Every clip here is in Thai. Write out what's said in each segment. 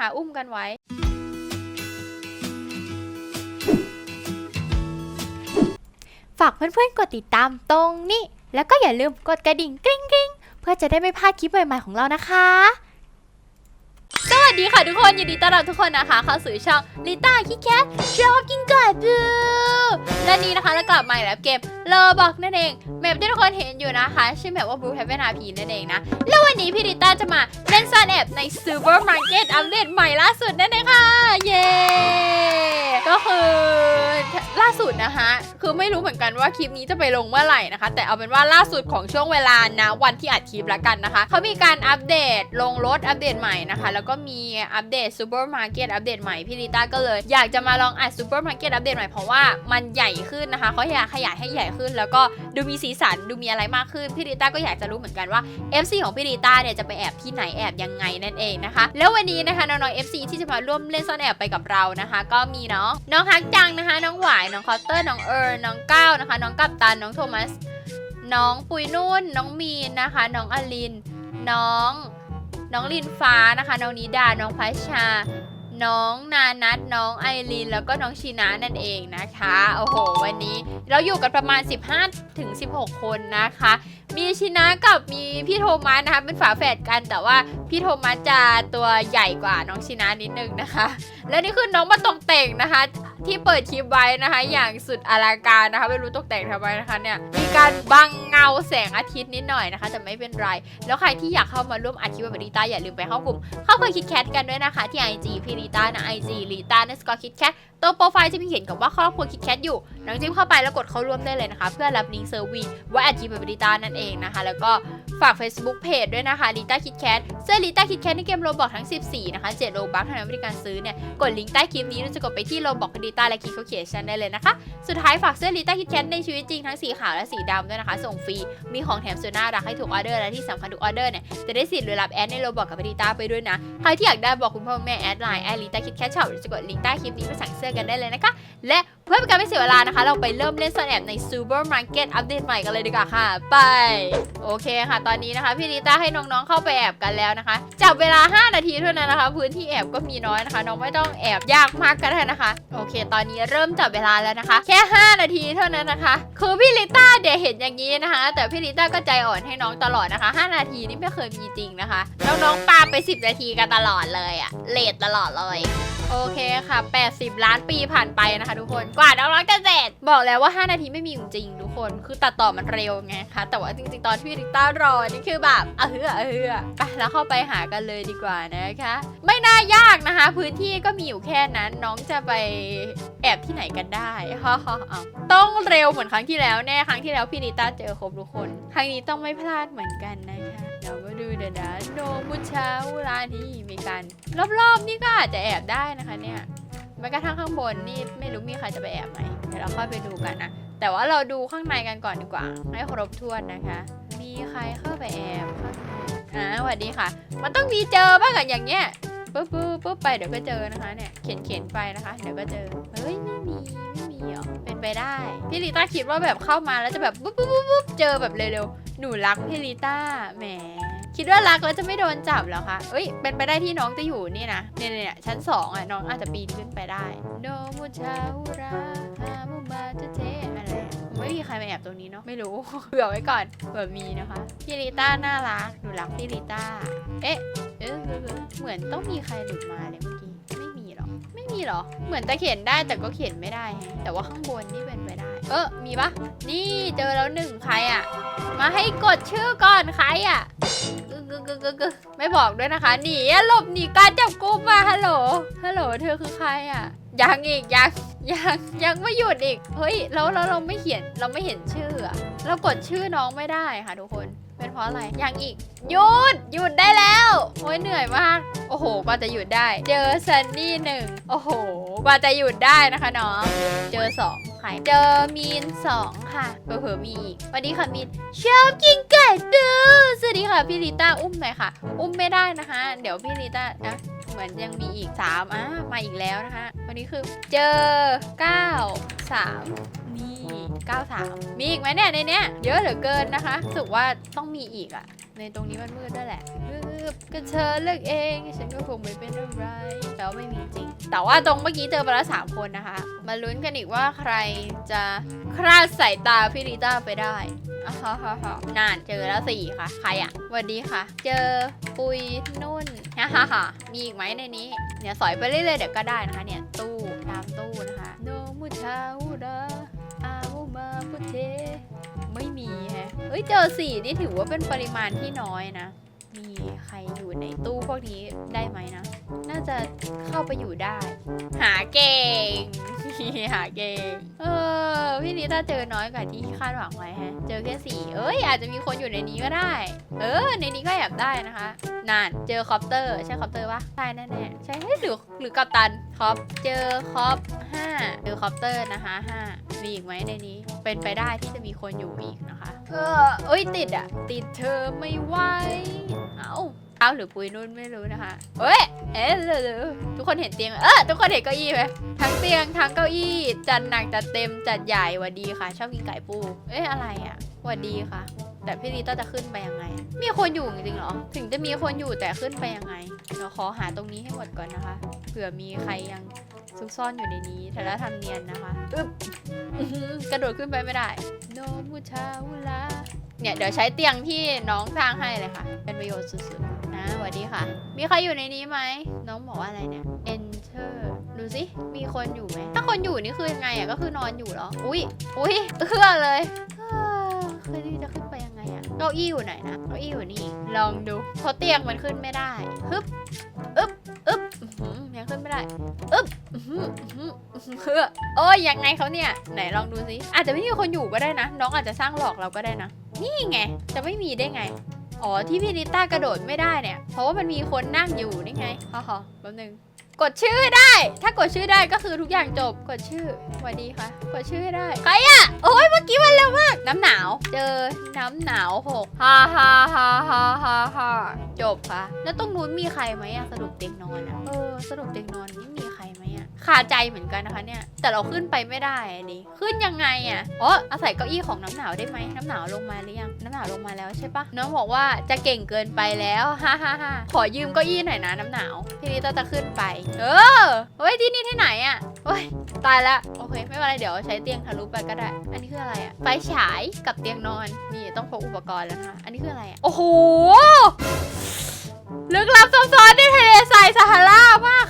หาอุ้มกันไว้ฝากเพื่อนๆ กดติดตามตรงนี้ แล้วก็อย่าลืมกดกระดิ่งกริ๊งๆ เพื่อจะได้ไม่พลาดคลิปใหม่ๆของเรานะคะ วัสดีค่ะทุกคนยินดีต้อนรับทุกคนนะคะ เข้าสู่ช่องลิต้าคิแคทชอบกินไก่บูและนี้นะคะเรากลับมาอีกแล้วเกมเลอบอกนั่นเองแมปที่ทุกคนเห็นอยู่นะคะชื่อแมปว่าบลูแฮปเปนอาพีนั่นเองนะ แล้ววันนี้พี่ลิต้าจะมาเล่นซ่อนแอบในซูเปอร์มาร์เก็ตอัปเดตใหม่ล่าสุดนั่นเองค่ะ เย้ นะคะคือไม่รู้เหมือนกันว่าคลิปนี้จะไปลงเมื่อไหร่นะคะ แต่เอาเป็นว่าล่าสุดของช่วงเวลานะวันที่อัดคลิปละกันนะคะเขามีการอัปเดตลงรถอัปเดตใหม่นะคะ แล้วก็มีอัปเดตซูเปอร์มาร์เก็ตอัปเดตใหม่พี่ลิต้าก็เลย อยากจะมาลองอัดซูเปอร์มาร์เก็ตอัปเดตใหม่เพราะว่ามันใหญ่ขึ้นนะคะเขาอยากขยายให้ใหญ่ขึ้น แล้วก็ดูมีสีสันดูมีอะไรมากขึ้นพี่ลิต้าก็อยากจะรู้เหมือนกันว่า FC ของพี่ลิต้าเนี่ยจะไปแอบที่ไหนแอบยังไงนั่นเองนะคะ แล้ววันนี้นะคะน้องๆ FC ที่จะมาร่วมเล่นซ่อนแอบไปกับเรานะคะ ก็มีน้องน้องฮักจังนะคะ น้องหวายน้องคอตเตอร์น้องเอิร์น้องก้าวนะคะ น้องกัปตันน้องโทมัส น้องปุยนุ่น น้องมีนนะคะ น้องอลิน น้อง น้องลินฟ้านะคะ น้องนิดา น้องพัชชา น้องนานัทน้องไอรีนแล้วก็น้องชีนานั่นเองนะคะ โอ้โห วันนี้เราอยู่กันประมาณ 15ถึง16 คนนะคะ มีชินะกับมีพี่โทมัสนะคะเป็นฝาแฝดกันแต่ว่าพี่โทมัสจะตัวใหญ่กว่าน้องชินะนิดนึงนะคะ และนี่คือน้องมาตกแต่งนะคะ ที่เปิดคลิปไว้นะคะ อย่างสุดอลังการนะคะ ไม่รู้ตกแต่งทำไมนะคะเนี่ยมีการบังเงาแสงอาทิตย์นิดหน่อยนะคะ แต่ไม่เป็นไร แล้วใครที่อยากเข้ามาร่วมอัดคลิปกับลิต้าอย่าลืมไปเข้ากลุ่มเข้าไปคิดแคทกันด้วยนะคะ ที่ IG พี่ลิต้านะ IG ลิต้าในสกอร์คิดแคท ตัวโปรไฟล์จะมีเห็นกับว่าครอบครัวคิดแคทอยู่น้องจิ้มเข้าไปแล้วกดเข้าร่วมได้เลยนะคะ เพื่อรับลิงก์เซอร์วีว่าแอดจีบลิต้านั่นเองนะคะ แล้วก็ฝาก Facebook Page ด้วยนะคะลิต้าคิดแคทเสื้อลิต้าคิดแคทในเกมโรบอกทั้ง 14 นะคะ7โลบัคทานั้นบริการซื้อเนี่ย กดลิงก์ใต้คลิปนี้แล้วจะกดไปที่โรบอกลิต้าและคิดเขาเขียนชันได้เลยนะคะ สุดท้ายฝากเสื้อลิต้าคิดแคทในชีวิตจริงทั้งสีขาวและสีดำด้วยนะคะ ส่งฟรี มีของแถมสุดน่ารักให้ถูกออเดอร์และที่สำคัญทุกออเดอร์เนี่ยจะได้สิทธิ์หรือรับแอดในโรบอกกับลิต้าไปด้วยนะ ใครที่อยากได้บอกคุณพ่อแม่แอดไลน์แอดลิต้าคิดแคทช็อปหรือจะกดลิงก์ใต้คลิปนี้ไปสั่งเสื้อกันได้เลยนะคะ และเพื่อเป็นการไม่เสียเวลานะคะ เราไปเริ่มเล่นซ่อนแอบในซูเปอร์มาร์เก็ตอัปเดตใหม่กันเลยดีกว่าค่ะ ไป โอเคค่ะ ตอนนี้นะคะ พี่ลิต้าให้น้องๆเข้าไปแอบกันแล้วนะคะ จับเวลา 5 นาทีเท่านั้นนะคะ พื้นที่แอบก็มีน้อยนะคะ น้องไม่ต้องแอบยากมากก็ได้นะคะ โอเค ตอนนี้เริ่มจับเวลาแล้วนะคะ แค่ 5 นาทีเท่านั้นนะคะ คือพี่ลิต้าเดี๋ยวเห็นอย่างนี้นะคะ แต่พี่ลิต้าก็ใจอ่อนให้น้องตลอดนะคะ 5 นาทีนี่ไม่เคยมีจริงนะคะ น้องๆปาไป 10 นาทีกันตลอดเลยอะเลทตลอดเลย โอเคค่ะ 80 ล้านปีผ่านไปนะคะ ทุกคนกว่าน้องๆจะเสร็จบอกแล้วว่า 5 นาทีไม่มีอยู่จริงทุกคน คือตัดต่อมันเร็วไงคะ แต่ว่าจริงๆ ตอนที่ริต้ารอนี่คือแบบเออเฮือเอือไปแล้วเข้าไปหากันเลยดีกว่านะคะ ไม่น่ายากนะคะ พื้นที่ก็มีอยู่แค่นั้นน้องจะไปแอบที่ไหนกันได้ฮ่าฮ่าเอาต้องเร็วเหมือนครั้งที่แล้วแน่ครั้งที่แล้วพี่ริต้าเจอครบทุกคน ครั้งนี้ต้องไม่พลาดเหมือนกันนะคะ เดี๋ยวยนะโนมุชาอุรานี่มีการรอบๆนี่ก็อาจจะแอบได้นะคะเนี่ยแม้กระทั่งข้างบนนี่ไม่รู้มีใครจะไปแอบไหมเดี๋ยวเราค่อยไปดูกันนะแต่ว่าเราดูข้างในกันก่อนดีกว่า ให้ครบถ้วนนะคะ มีใครเข้าไปแอบอ่าสวัสดีค่ะ มันต้องมีเจอบ้างอะอย่างเงี้ยปุ๊บปุ๊บปุ๊บไปเดี๋ยวก็เจอนะคะเนี่ยเขียนเขียนไปนะคะเดี๋ยวก็เจอเฮ้ยไม่มีไม่มีหรอเป็นไปได้พี่ลิต้าคิดว่าแบบเข้ามาแล้วจะแบบปุ๊บปุ๊บปุ๊บปุ๊บเจอแบบเร็วๆหนูรักพี่ลิต้าแหม คิดว่ารักแล้วจะไม่โดนจับเหรอคะเอ้ย เป็นไปได้ที่น้องจะอยู่นี่นะ เนี่ยเนี่ยชั้นสองอะน้องอาจจะปีนขึ้นไปได้โนมุชาอุระฮามุมาเจเทอะไรอะไม่มีใครมาแอบตรงนี้เนาะ ไม่รู้ เผื่อไว้ก่อน เผื่อมีนะคะ พี่ลิต้าน่ารัก หนูรักพี่ลิต้า เอ๊ะ เอ๊ะเอ๊ะเหมือนต้องมีใครหลุดมาเลยเมื่อกี้ มีหรอ เหมือนจะเขียนได้แต่ก็เขียนไม่ได้แฮะแต่ว่าข้างบนนี่เป็นไปได้ เออมีปะนี่เจอแล้วหนึ่งใครอะมาให้กดชื่อก่อนใครอะกึกกึกกึกกึกกึกไม่บอกด้วยนะคะหนีอะหลบหนีการจับกุมมาฮัลโหลฮัลโหลเธอคือใครอะยังอีกยังยังยังไม่หยุดอีกเฮ้ยแล้วแล้วเราไม่เขียนเราไม่เห็นชื่ออะเรากดชื่อน้องไม่ได้ค่ะทุกคน เป็นเพราะอะไรยังอีกหยุดหยุดได้แล้วโอ้ยเหนื่อยมาก โอ้โหกว่าจะหยุดได้ เจอซันนี่หนึ่งโอ้โหกว่าจะหยุดได้นะคะน้องเจอสองใครเจอมีนสองค่ะเผื่อๆมีอีกวัสดีค่ะมีนชอบกินไก่ดูสวัสดีค่ะพี่ลิต้าอุ้มหน่อยค่ะ อุ้มไม่ได้นะคะ เดี๋ยวพี่ลิต้านะเหมือนยังมีอีกสามอะมาอีกแล้วนะคะ วันนี้คือเจอเก้าสามนี่ 93 มีอีกไหมเนี่ยในเนี้ยเยอะเหลือเกินนะคะรู้สึกว่าต้องมีอีกอะในตรงนี้มันมืดด้วยแหละก็เธอเลือกเอง ฉันก็คงไม่เป็นอะไรแต่ว่าไม่มีจริง แต่ว่าตรงเมื่อกี้เจอไปแล้วสามคนนะคะ มาลุ้นกันอีกว่าใครจะคลาดสายตาพี่ริต้าไปได้อ่าฮ่าฮ่าฮ่านานเจอแล้วสี่ค่ะ ใครอะสวัสดีค่ะ เจอปุยนุ่นฮ่าฮ่าฮ่ามีอีกไหมในนี้ เนี่ยสอยไปเรื่อยๆเดี๋ยวก็ได้นะคะเนี่ยตู้ตามตู้นะคะโนมุชาอุดาอามุมาพุ เทไม่มีแฮะเฮ้ยเจอสี่นี่ถือว่าเป็นปริมาณที่น้อยนะ มีใครอยู่ในตู้พวกนี้ได้ไหมนะ น่าจะเข้าไปอยู่ได้ หาเก่ง หาเก่ง เออ พี่นิต้าเจอน้อยกว่าที่คาดหวังไว้ฮะ เจอแค่สี่เอ้ย อาจจะมีคนอยู่ในนี้ก็ได้ เออ ในนี้ก็แอบได้นะคะนานเจอคอปเตอร์ ใช่คอปเตอร์ปะใช่แน่ๆ ใช่เฮ้ยหรือหรือกัปตันคอป เจอคอปห้าเจอคอปเตอร์นะคะห้ามีอีกไหมในนี้ เป็นไปได้ที่จะมีคนอยู่อีกนะคะ เออเอ้ยติดอะติดเธอไม่ไหว เอาเอาหรือปุยนุ่นไม่รู้นะคะเฮ้ยเอ๊ะเร็วๆทุกคนเห็นเตียงไหมเออทุกคนเห็นเก้าอี้ไหมทั้งเตียงทั้งเก้าอี้จัดหนักจัดเต็มจัดใหญ่หวัดดีค่ะ ชอบกินไก่ปู เอ๊ะอะไรอะหวัดดีค่ะ แต่พี่ลีต้าจะขึ้นไปยังไง มีคนอยู่จริงๆเหรอ ถึงจะมีคนอยู่แต่ขึ้นไปยังไงเราขอหาตรงนี้ให้หมดก่อนนะคะเผื่อมีใครยังซุกซ่อนอยู่ในนี้แต่ละทำเนียนนะคะอึ๊บอื้อกระโดดขึ้นไปไม่ได้โนมุชาวุลาเนี่ยเดี๋ยวใช้เตียงที่น้องสร้างให้เลยค่ะ เป็นประโยชน์สุดๆ นะสวัสดีค่ะ มีใครอยู่ในนี้ไหม น้องบอกว่าอะไรเนี่ย enter ดูสิ มีคนอยู่ไหม ถ้าคนอยู่นี่คือยังไงอะ ก็คือนอนอยู่เหรอ อุ้ยอุ้ยเอื้อเลยเอ้อเคยจะขึ้นไปยังไงอะเก้าอี้อยู่ไหนนะ เก้าอี้อยู่นี่ ลองดูเพราะเตียงมันขึ้นไม่ได้ ฮึบอึ๊บอึ๊บยังขึ้นไม่ได้อึ๊บเอหืออื้อหืออื้อหือโอ้ยยังไงเขาเนี่ย ไหนลองดูสิ อาจจะไม่มีคนอยู่ก็ได้นะ น้องอาจจะสร้างหลอกเราก็ได้นะ นี่ไง จะไม่มีได้ไง อ๋อที่พี่นิต้ากระโดดไม่ได้เนี่ย เพราะว่ามันมีคนนั่งอยู่นี่ไงฮ่าๆแป๊บนึง กดชื่อได้ ถ้ากดชื่อได้ก็คือทุกอย่างจบ กดชื่อสวัสดีค่ะ กดชื่อได้ ใครอะโอ้ยเมื่อกี้มันเร็วมาก น้ำหนาว เจอ น้ำหนาวหกฮ่าฮ่าฮ่าฮ่าฮ่าฮ่าจบค่ะ แล้วตรงนู้นมีใครไหมอะสรุปเตียงนอนอะเออ สรุปเตียงนอนนี่มีใครไหม คาใจเหมือนกันนะคะเนี่ย แต่เราขึ้นไปไม่ได้อะดิขึ้นยังไงอะอ๋ออาศัยเก้าอี้ของน้ำหนาวได้ไหมน้ำหนาวลงมาหรือยัง น้ำหนาวลงมาแล้วใช่ปะน้องบอกว่าจะเก่งเกินไปแล้วฮ่าฮ่าฮ่าขอยืมเก้าอี้หน่อยนะน้ำหนาว ทีนี้เราจะขึ้นไป เออเฮ้ยที่นี่ที่ไหนอะเฮ้ยตายละโอเค ไม่เป็นไรเดี๋ยวใช้เตียงทะลุไปก็ได้ อันนี้คืออะไรอะไฟฉายกับเตียงนอนนี่ต้องพกอุปกรณ์แล้วนะคะอันนี้คืออะไรอะโอ้โหลึกลับซับซ้อนในทะเลทรายซาฮาราว่า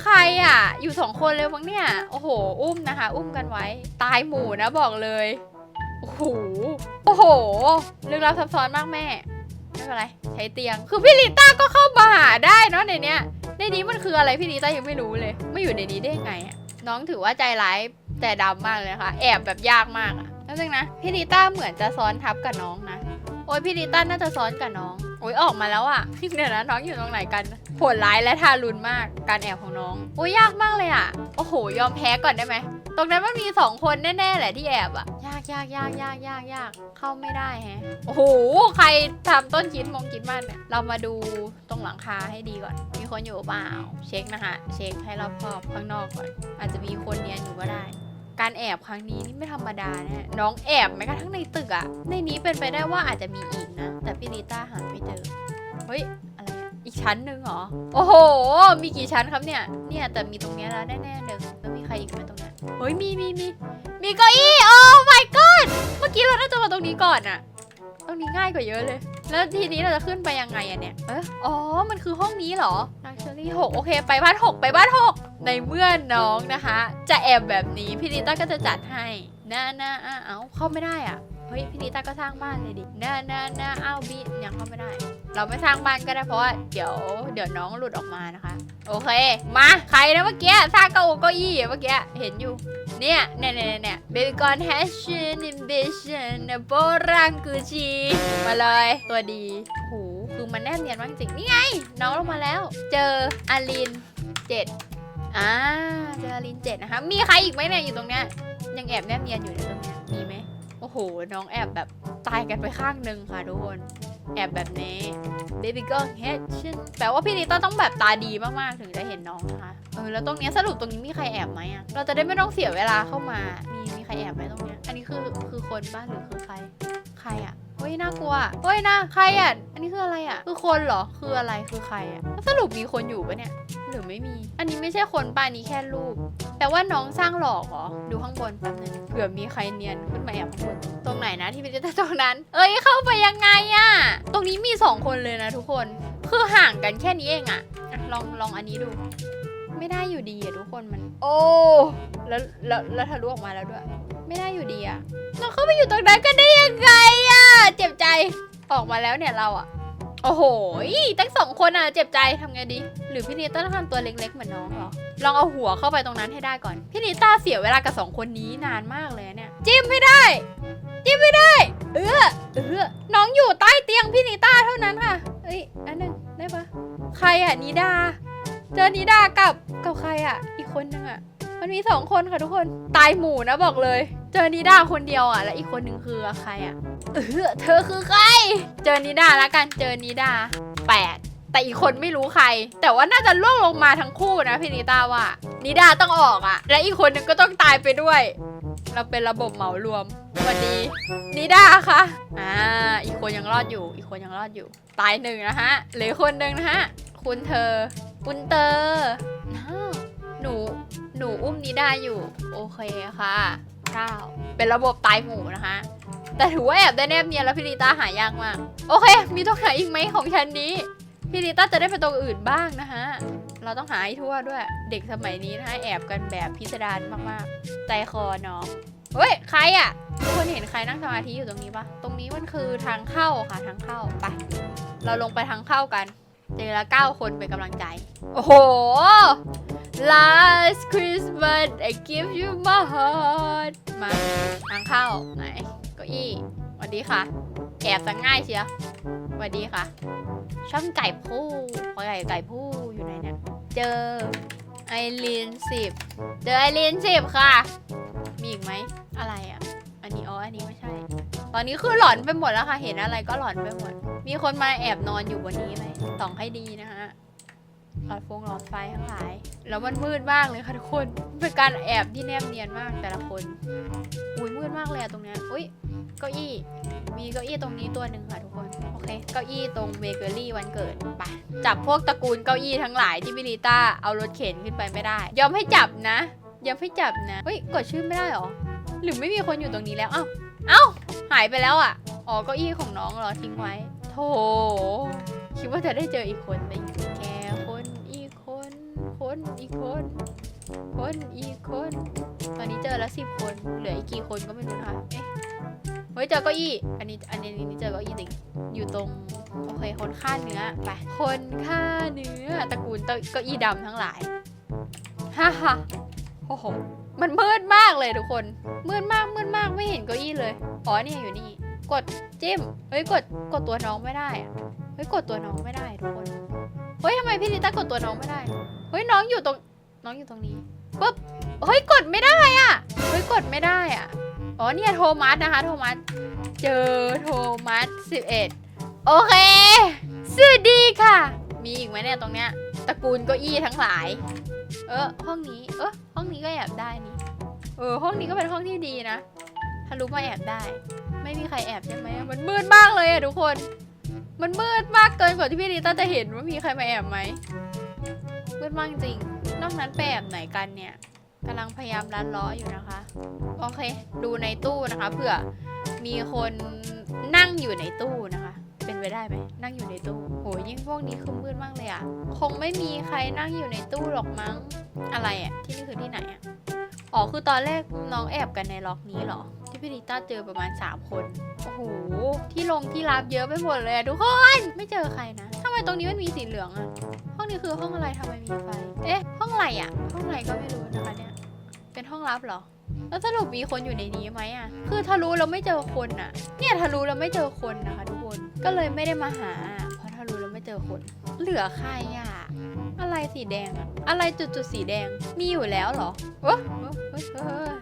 ใคร อยู่สองคนเลยมั้งเนี่ย โอ้โห อุ้มนะคะ อุ้มกันไว้ ตายหมู่นะบอกเลย โอ้โห โอ้โห ลึกลับซับซ้อนมากแม่ ไม่เป็นไร ใช้เตียง คือพี่ลิต้าก็เข้ามาหาได้เนาะในเนี้ย ในนี้มันคืออะไรพี่ลิต้ายังไม่รู้เลย ไม่อยู่ในนี้ได้ยังไงอะน้องถือว่าใจร้ายแต่ดำมากเลยนะคะแอบแบบยากมากอะแล้วนึงนะ พี่ลิต้าเหมือนจะซ้อนทับกับน้องนะ โอ้ยพี่ลิต้าน่าจะซ้อนกับน้อง โอ้ยออกมาแล้วอะเดี๋ยวนะน้องอยู่ตรงไหนกันโหดร้ายและทารุณมากการแอบของน้อง โอ้ยยากมากเลยอะโอ้โห ยอมแพ้ก่อนได้ไหมตรงนั้นมันมีสองคนแน่ๆแหละที่แอบอะยากยากยากยากยากยากเข้าไม่ได้แฮะ โอ้โหใครทำต้นคิดมงคิดมันเนี่ยเรามาดูตรงหลังคาให้ดีก่อน มีคนอยู่เปล่า เช็คนะคะ เช็คให้รอบคอบข้างนอกก่อน อาจจะมีคนเนียนอยู่ก็ได้ การแอบครั้งนี้นี่ไม่ธรรมดาแน่น้องแอบแม้กระทั่งในตึกอะในนี้เป็นไปได้ว่าอาจจะมีอีกนะ แต่พี่ลิต้าหาไม่เจอ เฮ้ย อะไร อีกชั้นหนึ่งเหรอ โอ้โห มีกี่ชั้นครับเนี่ย เนี่ยแต่มีตรงนี้แล้วแน่ๆหนึ่งแล้วมีใครอีกไหมตรงนั้น เฮ้ย มีมีมีมีเก้าอี้ โอ้ my god เมื่อกี้เราน่าจะมาตรงนี้ก่อนอะ รงนี้ง่ายกว่าเยอะเลย แล้วทีนี้เราจะขึ้นไปยังไงอะเนี่ย เอออ๋อ มันคือห้องนี้เหรอลักชัวรี่หกโอเค ไปบ้านหกไปบ้านหกในเมื่อน้องนะคะ จะแอบแบบนี้พี่ลิต้าก็จะจัดให้น่าน่าอะเอาเข้าไม่ได้อะ เฮ้ยพี่ลิต้าก็สร้างบ้านเลยดิน่าน่าน่าเอาวบียังเข้าไม่ได้ เราไม่สร้างบ้านก็ได้เพราะว่าเดี๋ยวเดี๋ยวน้องหลุดออกมานะคะ โอเค มาใครนะเมื่อกี้สร้างเก้าอี้เก้าอี้เมื่อกี้เห็นอยู่เนี่ยเนี่ยเนี่ยเนี่ยเบบี้กอนแฮชชินอิมเบชันโบรังกูชีมาเลยตัวดีโหคือมันแนบเนียนมากจริงนี่ไง น้องลงมาแล้ว เจออาลินเจ็ดอ่าเจออาลินเจ็ดนะคะมีใครอีกไหมเนี่ยอยู่ตรงเนี้ยยังแอบแนบเนียนอยู่ในตรงเนี้ยมีไหม โห น้องแอบแบบตายกันไปข้างนึงค่ะทุกคน แอบแบบนี้ Baby Girl Head ชื่นแปลว่าพี่นิต้าต้องแบบตาดีมากๆ ถึงจะเห็นน้องนะคะเออแล้วตรงนี้สรุปตรงนี้มีใครแอบไหมอะเราจะได้ไม่ต้องเสียเวลาเข้ามา มีมีใครแอบไหมตรงเนี้ยอันนี้คือคือคนปะหรือคือใคร ใครอะ เฮ้ยน่ากลัวเฮ้ยนะใครอะ อันนี้คืออะไรอะ คือคนเหรอ คืออะไร คือใครอะ สรุปมีคนอยู่ปะเนี่ย หรือไม่มี อันนี้ไม่ใช่คนป่ะอันนี้แค่รูปแปลว่าน้องสร้างหลอกเหรอ ดูข้างบนแป๊บนึง เผื่อมีใครเนียนขึ้นมาแอบข้างบนตรงไหนนะที่เป็นตรงนั้น เอ้ยเข้าไปยังไงอะ ตรงนี้มีสองคนเลยนะทุกคน คือห่างกันแค่นี้เองอะอะลองลองอันนี้ดู ไม่ได้อยู่ดีอะทุกคนมัน โอ้ แล้วแล้วแล้วทะลุออกมาแล้วด้วย ไม่ได้อยู่ดีอะเราเข้าไปอยู่ตรงนั้นกันได้ยังไงอะเจ็บใจ ออกมาแล้วเนี่ยเราอะโอ้โหตั้งสองคนอะเจ็บใจทำไงดี หรือพี่นิต้าต้องทำตัวเล็กๆเหมือนน้องหรอ ลองเอาหัวเข้าไปตรงนั้นให้ได้ก่อน พี่นิต้าเสียเวลากับสองคนนี้นานมากเลยเนี่ย จิ้มไม่ได้ จิ้มไม่ได้ เออเออน้องอยู่ใต้เตียงพี่นิต้าเท่านั้นค่ะ เอ้ย อันหนึงได้ปะใครอะนิดา เจอนิดากับกับใครอะอีกคนนึงอะมันมีสองคนค่ะทุกคน ตายหมู่นะบอกเลย เจอนิดาคนเดียวอะ และอีกคนหนึ่งคือใครอะ เออเธอคือใคร เจอนิดาแล้วกัน เจอนิดาแปดแต่อีกคนไม่รู้ใคร แต่ว่าน่าจะล่วงลงมาทั้งคู่นะพี่นิต้าว่า นิดาต้องออกอะ และอีกคนหนึ่งก็ต้องตายไปด้วย เราเป็นระบบเหมารวมสวัสดี นิดาคะอ่า อีกคนยังรอดอยู่ อีกคนยังรอดอยู่ ตายหนึ่งนะฮะเหลือคนหนึ่งนะฮะ คุณเธอ คุณเตอร์อ้าหนู หนูอุ้มนิดาอยู่ โอเคค่ะ เก้าเป็นระบบตายหมู่นะคะ แต่ถือว่าแอบได้แนบเนียนแล้วพี่ลิต้าหายากมาก โอเค มีตรงไหนอีกไหมของฉันนี้พี่ลิต้าจะได้ไปตรงอื่นบ้างนะคะเราต้องหาให้ทั่วด้วย เด็กสมัยนี้นะคะแอบกันแบบพิสดารมากๆ ใจคอน้องเฮ้ย ใครอะทุกคนเห็นใครนั่งสมาธิอยู่ตรงนี้ปะตรงนี้มันคือทางเข้าค่ะทางเข้าไป เราลงไปทางเข้ากันเจอละเก้าคนเป็นกำลังใจ โอ้โห last Christmas I give you my heart มาทางเข้าไหนเก้าอี้สวัสดีค่ะ แอบสังง่ายเชียวสวัสดีค่ะ ช่องไก่ผู้พอไก่ไก่ผู้อยู่ไหนเนี่ย เจอไอรีนสิบเจอไอรีนสิบค่ะ มีอีกไหมอะไรอะ อันนี้อ๋ออันนี้ไม่ใช่ ตอนนี้คือหลอนไปหมดแล้วค่ะ เห็นอะไรก็หลอนไปหมด มีคนมาแอบนอนอยู่บนนี้ไหมส่องให้ดีนะฮะ อดฟงหลอดไฟทั้งหลาย แล้วมันมืดมากเลยค่ะทุกคน เป็นการแอบที่แนบเนียนมากแต่ละคน อุ้ยมืดมากเลยตรงนี้อุ้ยเก้าอี้ มีเก้าอี้ตรงนี้ตัวหนึ่งค่ะทุกคน โอเค เก้าอี้ตรงเบเกอรี่วันเกิดไปจับพวกตระกูลเก้าอี้ทั้งหลายที่มิลิต้าเอารถเข็นขึ้นไปไม่ได้ ยอมให้จับนะ ยอมให้จับนะ เฮ้ย กดชื่อไม่ได้หรอ หรือไม่มีคนอยู่ตรงนี้แล้ว เอ้า เอ้า หายไปแล้วอะ อ๋อ เก้าอี้ของน้องเหรอทิ้งไว้ โถ คิดว่าจะได้เจออีกคนแต่แอีกคน คนอีกคน ตอนนี้เจอแล้วสิบคน เหลืออีกกี่คนก็ไม่รู้นะคะเอ๊ะเฮ้ยเจอเก้าอี้ อันนี้อันนี้นี่เจอเก้าอี้จริอยู่ตรงโอเคคนฆ่าเนื้อไปคนฆ่าเนื้อตระกูลเก้าอี้ดำทั้งหลายฮ่าฮ่าโอ้โหมันมืดมากเลยทุกคน มืดมากมืดมากไม่เห็นเก้าอี้เลยอ๋อนี่อยู่นี่ กดจิ้มเฮ้ยกดกดตัวน้องไม่ได้อะเฮ้ยกดตัวน้องไม่ได้ทุกคน เฮ้ยทำไมพี่ลิต้ากดตัวน้องไม่ได้ เฮ้ยน้องอยู่ตรง น้องอยู่ตรงนี้ปุ๊บ เฮ้ยกดไม่ได้อะ เฮ้ยกดไม่ได้อะ อ๋อเนี่ยโทมัสนะคะโทมัส เจอโทมัส11โอเคสวัสดีค่ะ มีอีกไหมเนี่ยตรงเนี้ย ตระกูลเก้าอี้ทั้งหลาย เออห้องนี้ เออห้องนี้ก็แอบได้นี่ เออห้องนี้ก็เป็นห้องที่ดีนะทะลุมาแอบได้ ไม่มีใครแอบใช่ไหมมันมืดมากเลยอะทุกคน มันมืดมากเกินกว่าที่พี่ลิต้าจะเห็นว่ามีใครมาแอบไหมมืดมากจริง นอกนั้นไปแอบไหนกันเนี่ยกำลังพยายามรัดล้ออยู่นะคะ โอเค ดูในตู้นะคะเผื่อมีคนนั่งอยู่ในตู้นะคะ เป็นไปได้ไหมนั่งอยู่ในตู้โหยิ่งพวกนี้คือมืดมากเลยอะคงไม่มีใครนั่งอยู่ในตู้หรอกมั้งอะไรอะที่นี่คือที่ไหนอะอ๋อคือตอนแรกน้องแอบกันในล็อกนี้เหรอ ที่พี่ลิต้าเจอประมาณ 3 คน หที่ลงที่รับเยอะไปหมดเลยอะทุกคน ไม่เจอใครนะทำไมตรงนี้มันมีสีเหลืองอะห้องนี้คือห้องอะไรทำไมมีไฟ เอ๊ะ ห้องอะไรอะห้องอะไรก็ไม่รู้นะคะเนี่ย เป็นห้องลับเหรอ แล้วสรุปมีคนอยู่ในนี้ไหมอะคือทะลุเราไม่เจอคนอะเนี่ยทะลุเราไม่เจอคนนะคะทุกคน ก็เลยไม่ได้มาหา เพราะทะลุเราไม่เจอคน เหลือใครอะอะไรสีแดงอะอะไรจุดๆสีแดง มีอยู่แล้วเหรอโอ้เฮ้ยเฮ้ยเฮ้ย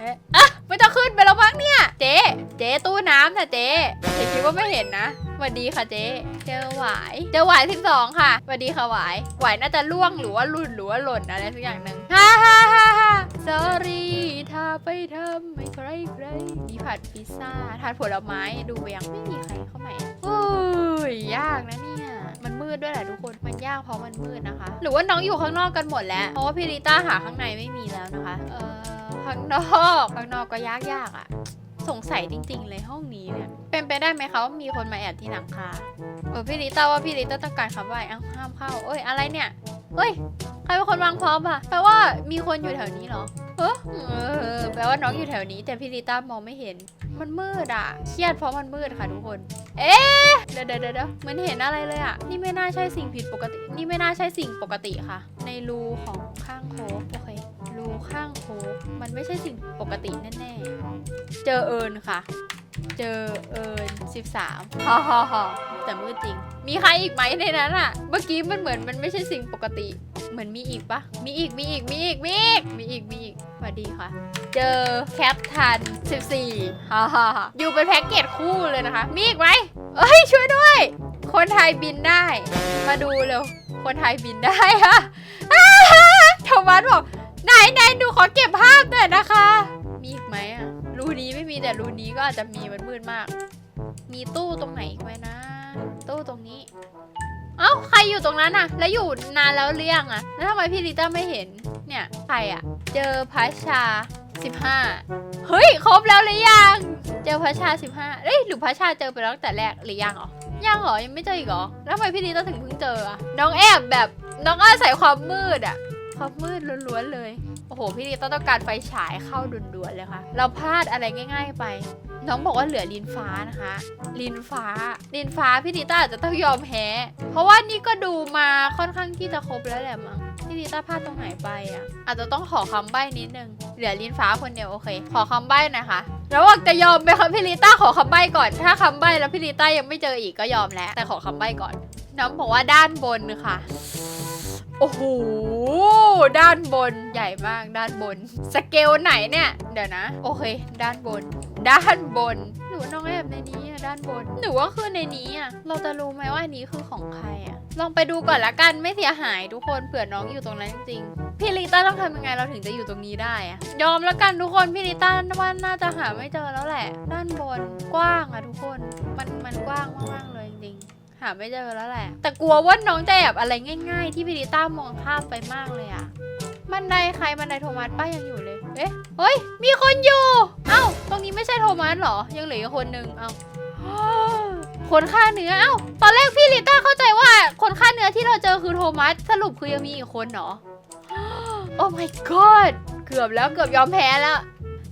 เอ๊ะอะไม่ต้องขึ้นไปแล้วมั้งเนี่ย เจ๊ เจ๊ตู้น้ำนะเจ๊เจ๊คิดว่าไม่เห็นนะสวัสดีค่ะเจ๊เจอหวายเจอหวายสิบสองค่ะสวัสดีค่ะหวายหวายน่าจะล่วงหรือว่าลุดหรือว่าหล่นอะไรสักอย่างหนึ่งฮ่าฮ่าฮ่าฮ่าส sorry ถ้าไปทำไม่ใครใครมีผัดพิซซ่าทานผลไม้ดูยังไม่มีใครเข้ามาโอ้ยยากนะเนี่ยมันมืดด้วยแหละทุกคน มันยากเพราะมันมืดนะคะ หรือว่าน้องอยู่ข้างนอกกันหมดแล้ว เพราะว่าพี่ริต้าหาข้างในไม่มีแล้วนะคะ เออข้างนอก ข้างนอกก็ยากยากๆอะ สงสัยจริง ๆ เลยห้องนี้เนี่ย เป็นไปได้ไหมคะว่ามีคนมาแอบที่หลังคาเออพี่ริต้าว่าพี่ริต้าต้องการคำว่าเอ้าห้ามเข้าเอ้ยอะไรเนี่ยเฮ้ยใครเป็นคนวางพร็อพอะแปลว่ามีคนอยู่แถวนี้เหรอเออเออแปลว่าน้องอยู่แถวนี้ แต่พี่ริต้ามองไม่เห็น มันมืดอะเครียดเพราะมันมืดค่ะทุกคน เอ๊ะเดี๋ยวเดี๋ยวเดี๋ยวเหมือนเห็นอะไรเลยอะนี่ไม่น่าใช่สิ่งผิดปกติ นี่ไม่น่าใช่สิ่งปกติค่ะ ในรูของข้างโค้กโอเค รูข้างโค้กมันไม่ใช่สิ่งปกติแน่ๆ เจอเอิญค่ะ เจอเอิญ13ฮ่าฮ่าฮ่าแต่มืดจริง มีใครอีกไหมในนั้นอะเมื่อกี้มันเหมือนมันไม่ใช่สิ่งปกติ เหมือนมีอีกปะมีอีก มีอีก มีอีก มีอีก มีอีก มีอีกสวัสดีค่ะ เจอแคปทัน 14ฮ่าฮ่าฮ่าอยู่เป็นแพ็กเกจคู่เลยนะคะ มีอีกไหมเอ้ยช่วยด้วย คนไทยบินได้ มาดูเร็ว คนไทยบินได้ค่ะอ้าโทมัสบอก ไหนไหนดูขอเก็บภาพหน่อยนะคะ มีอีกไหมอะรูนี้ไม่มีแต่รูนี้ก็อาจจะมีมันมืดมาก มีตู้ตรงไหนอีกไหมนะ ตู้ตรงนี้ เอ้าใครอยู่ตรงนั้นอะแล้วอยู่นานแล้วหรือยังอะแล้วทำไมพี่ลิต้าไม่เห็น เนี่ยใครอะเจอพัชชา 15 เฮ้ยครบแล้วหรือยัง เจอพัชชา 15เอ้ยหรือพัชชาเจอไปแล้วตั้งแต่แรกหรือยังเหรอยังเหรอยังไม่เจออีกเหรอแล้วทำไมพี่ลิต้าถึงเพิ่งเจออะน้องแอบแบบน้องอาศัยความมืดอะ ความมืดล้วนๆเลย โอ้โห พี่ลิต้าต้องการไฟฉายเข้าด่วนๆเลยค่ะ เราพลาดอะไรง่าย ๆ ไป น้องบอกว่าเหลือลินฟ้านะคะ ลินฟ้า ลินฟ้าพี่ดิต้าอาจจะต้องยอมแพ้เพราะว่านี่ก็ดูมาค่อนข้างที่จะครบแล้วแหละมั้งพี่ดิต้าพลาดตรงไหนไปอะ อาจจะต้องขอคำใบ้นิดนึง เหลือลินฟ้าคนเดียวโอเค ขอคำใบ้หน่อยค่ะระหว่างจะยอมไหมคะพี่ลิต้าขอคำใบ้ก่อน ถ้าคำใบ้แล้วพี่ลิต้ายังไม่เจออีกก็ยอมแล้ว แต่ขอคำใบ้ก่อน น้องบอกว่าด้านบนค่ะ โอ้โห ด้านบนใหญ่มากด้านบน สเกลไหนเนี่ย เดี๋ยวนะ โอเค ด้านบน ด้านบน หนูน้องแอบในนี้อะด้านบน หนูว่าคือในนี้อะเราจะรู้ไหมว่าอันนี้คือของใครอะลองไปดูก่อนละกันไม่เสียหายทุกคนเผื่อน้องอยู่ตรงนั้นจริงๆพี่ลิต้าต้องทำยังไงเราถึงจะอยู่ตรงนี้ได้อะยอมแล้วกันทุกคนพี่ลิต้าว่าน่าจะหาไม่เจอแล้วแหละ ด้านบนกว้างอะทุกคน มันมันกว้างมากๆเลย หาไม่เจอแล้วแหละ แต่กลัวว่าน้องจะแอบอะไรง่าย ๆ ที่พี่ลิต้ามองข้ามไปมากเลยอะบันไดใครบันไดโทมัสป้ายังอยู่เลย เอ๊ะเฮ้ย มีคนอยู่ เอ้า ตรงนี้ไม่ใช่โทมัสเหรอ ยังเหลืออีกคนนึง เอ้าคนฆ่าเนื้อ เอ้า ตอนแรกพี่ลิต้าเข้าใจว่าคนฆ่าเนื้อที่เราเจอคือโทมัส สรุปคือยังมีอีกคนเหรอ โอ้ my god เกือบแล้วเกือบยอมแพ้แล้ว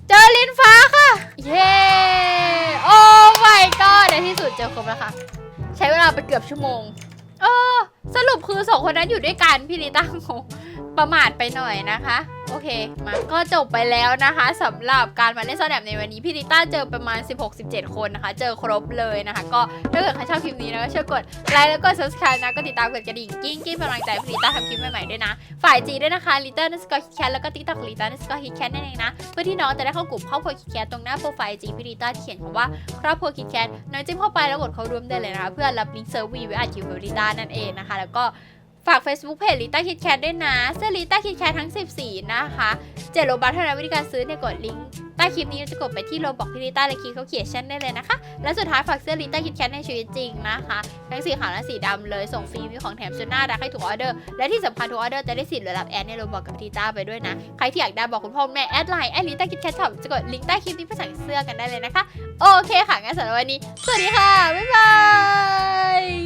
เจอลินฟ้าค่ะ เย้ โอ้ my god ในที่สุดเจอครบแล้วค่ะ ใช้เวลาไปเกือบชั่วโมง เออ สรุปคือสองคนนั้นอยู่ด้วยกันพี่ลิต้างงประมาทไปหน่อยนะคะ โอเค มาก็จบไปแล้วนะคะสำหรับการมาเล่นซ่อนแอบในวันนี้พี่ลิต้าเจอประมาณ 16-17 คนนะคะ เจอครบเลยนะคะ ก็ถ้าเกิดใครชอบคลิปนี้นะก็ช่วยกดไลค์แล้วก็ subscribe นะก็ติดตามกดกระดิ่งกิ้งกิ้งเป็นกำลังใจพี่ลิต้าทำคลิปใหม่ๆด้วยนะ ฝ่ายจีด้วยนะคะลิต้านัสกอร์ฮิตแคทแล้วก็ติ๊กต็อกลิต้านัสกอร์ฮิตแคทนั่นเองนะเพื่อที่น้องจะได้เข้ากลุ่มครอบครัวคิดแคทตรงหน้าโปรไฟล์จีพี่ลิต้าเขียนคำว่าครอบครัวคิดแคทน้องจิ้มเข้าไปแล้วกดเข้าร่วมได้เลยนะคะ เพื่อรับลิงก์เซอร์วีไว้อัดคลิปกับลิต้านั่นเองนะคะ แล้วก็ ฝาก Facebook เพจลิต้าคิดแคทด้วยนะ เสื้อลิต้าคิดแคททั้ง14นะคะเจ็ดโลบัตเท่านั้นวิธีการซื้อเนี่ยกดลิงก์ใต้คลิปนี้จะกดไปที่โลบอกพี่ลิต้าและคีเขาเขียนชั่นได้เลยนะคะ และสุดท้ายฝากเสื้อลิต้าคิดแคทในชีวิตจริงนะคะ ทั้งสีขาวและสีดำเลยส่งฟรีมีของแถมชุดหน้ารักให้ถูกออเดอร์ และที่สำคัญทุกออเดอร์จะได้สิทธิ์หรือรับแอดในโรบอกกับทีต้าไปด้วยนะ ใครที่อยากได้บอกคุณพ่อแม่แอดไลน์แอดลิต้าคิดแคทช็อปจะกดลิงก์ใต้คลิปนี้ไปสั่งเสื้อกันได้เลยนะคะ โอเคค่ะงั้นสำหรับวันนี้ สวัสดีค่ะบ๊ายบาย